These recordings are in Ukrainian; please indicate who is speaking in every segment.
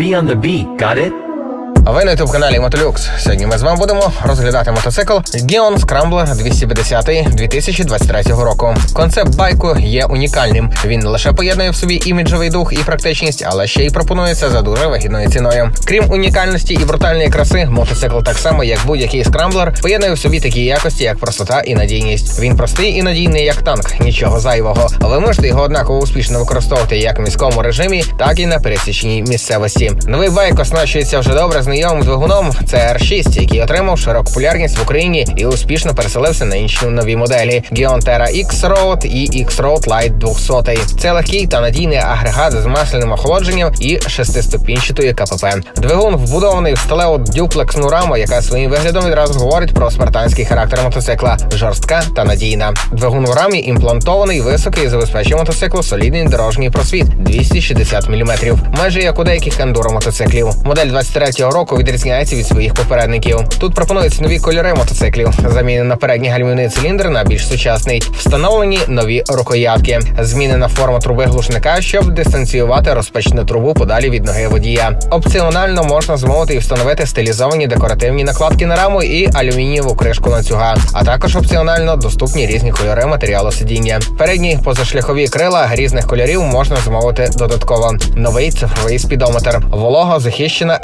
Speaker 1: Be on the beat, got it?
Speaker 2: Ви на youtube каналі Мотолюкс. Сьогодні ми з вами будемо розглядати мотоцикл Gion Scrambler 250 2023 року. Концепт байку є унікальним. Він не лише поєднує в собі іміджовий дух і практичність, але ще й пропонується за дуже вигідною ціною. Крім унікальності і брутальної краси, мотоцикл так само, як будь-який скрамблер, поєднує в собі такі якості, як простота і надійність. Він простий і надійний, як танк, нічого зайвого. Ви можете його однаково успішно використовувати як в міському режимі, так і на пересічній місцевості. Новий байк оснащується вже добре знайомим двигуном CR6, який отримав широку популярність в Україні і успішно переселився на інші нові моделі Terra X-Road і X-Road Lite 200. Це легкий та надійний агрегат з масляним охолодженням і шестиступінчатою КПП. Двигун вбудований в сталеву дюплексну раму, яка своїм виглядом відразу говорить про спартанський характер мотоцикла, жорстка та надійна. Двигун в рамі імплантований, високий забезпечує мотоциклу солідний дорожній просвіт 260 мм, майже як у деяких ендуро мотоциклів. Модель 23-го року відрізняється від своїх попередників. Тут пропонуються нові кольори мотоциклів, замінена передній гальмівний циліндр на більш сучасний, встановлені нові рукоятки, змінена форма труби глушника, щоб дистанціювати розпечну трубу подалі від ноги водія. Опціонально можна змовити і встановити стилізовані декоративні накладки на раму і алюмінієву кришку ланцюга, а також опціонально доступні різні кольори матеріалу сидіння. Передні позашляхові крила різних кольорів можна змовити додатково. Новий цифровий спідометр, волого захищена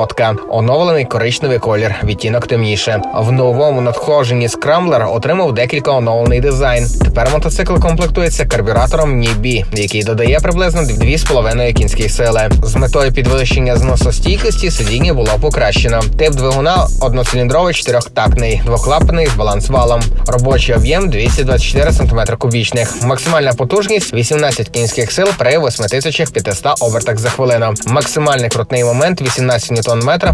Speaker 2: електропроводка, оновлений коричневий колір, відтінок темніше. В новому надходженні скрамблер отримав декілька оновлений дизайн. Тепер мотоцикл комплектується карбюратором NIBI, який додає приблизно 2,5 кінські сили. З метою підвищення зносостійкості сидіння було покращено. Тип двигуна одноциліндровий чотирьохтактний, двохлапний з балансвалом. Робочий об'єм 224 см кубічних. Максимальна потужність 18 кінських сил при 8500 обертах за хвилину. Максимальний крутний момент 18 Нм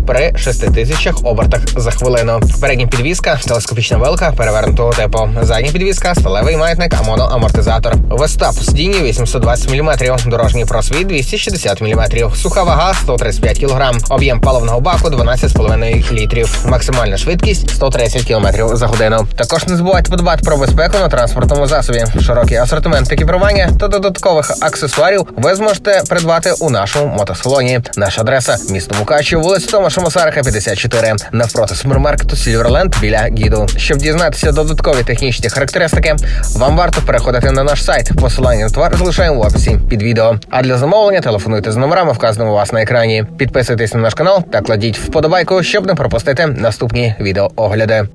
Speaker 2: при 6000 обертах за хвилину. Передня підвізка, телескопічна вилка перевернутого типу. Задня підвізка, сталевий маятник, а моноамортизатор. Вестап сидіння 820 мм, дорожній просвіт 260 мм, суха вага 135 кг, об'єм паливного баку 12,5 літрів. Максимальна швидкість 130 км за годину. Також не забувайте подбати про безпеку на транспортному засобі. Широкий асортимент екіпірування та додаткових аксесуарів ви зможете придбати у нашому мотосалоні. Наша адреса місто Мукачево, вулиця Томаша Масарика, 54, навпроти супермаркету Сільверленд біля гіду. Щоб дізнатися додаткові технічні характеристики, вам варто переходити на наш сайт. Посилання на товар залишаємо в описі під відео. А для замовлення телефонуйте з номерами, вказаними у вас на екрані. Підписуйтесь на наш канал та кладіть вподобайку, щоб не пропустити наступні відеоогляди.